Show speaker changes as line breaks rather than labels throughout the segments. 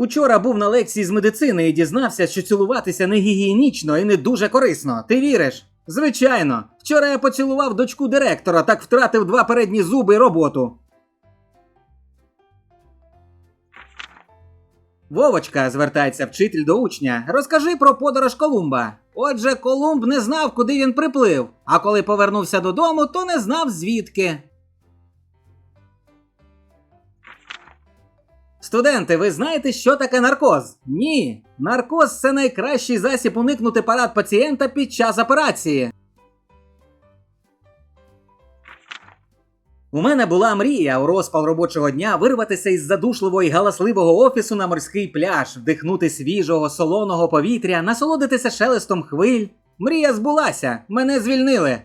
Учора був на лекції з медицини і дізнався, що цілуватися не гігієнічно і не дуже корисно. Ти віриш? Звичайно. Вчора я поцілував дочку директора, так втратив два передні зуби і роботу. Вовочка, звертається вчитель до учня. Розкажи про подорож Колумба. Отже, Колумб не знав, куди він приплив, а коли повернувся додому, то не знав звідки. Студенти, ви знаєте, що таке наркоз? Ні. Наркоз це найкращий засіб уникнути парад пацієнта під час операції. У мене була мрія у розпал робочого дня вирватися із задушливого і галасливого офісу на морський пляж, вдихнути свіжого солоного повітря, насолодитися шелестом хвиль. Мрія збулася, мене звільнили.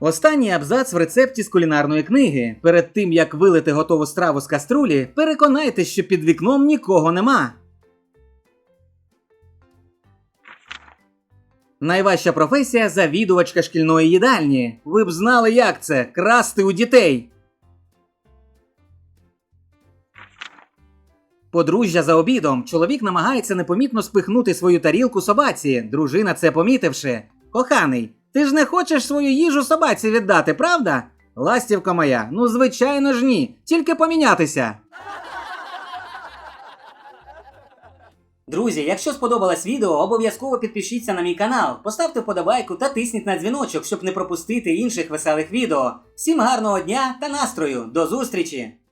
Останній абзац в рецепті з кулінарної книги. Перед тим як вилити готову страву з каструлі, переконайтесь, що під вікном нікого нема. Найважча професія завідувачка шкільної їдальні. Ви б знали, як це красти у дітей. Подружжя за обідом. Чоловік намагається непомітно спихнути свою тарілку собаці. Дружина це помітивши. Коханий, ти ж не хочеш свою їжу собаці віддати, правда? Ластівка моя, ну звичайно ж ні. Тільки помінятися. Друзі, якщо сподобалось відео, обов'язково підпишіться на мій канал, поставте вподобайку та тисніть на дзвіночок, щоб не пропустити інших веселих відео. Всім гарного дня та настрою! До зустрічі!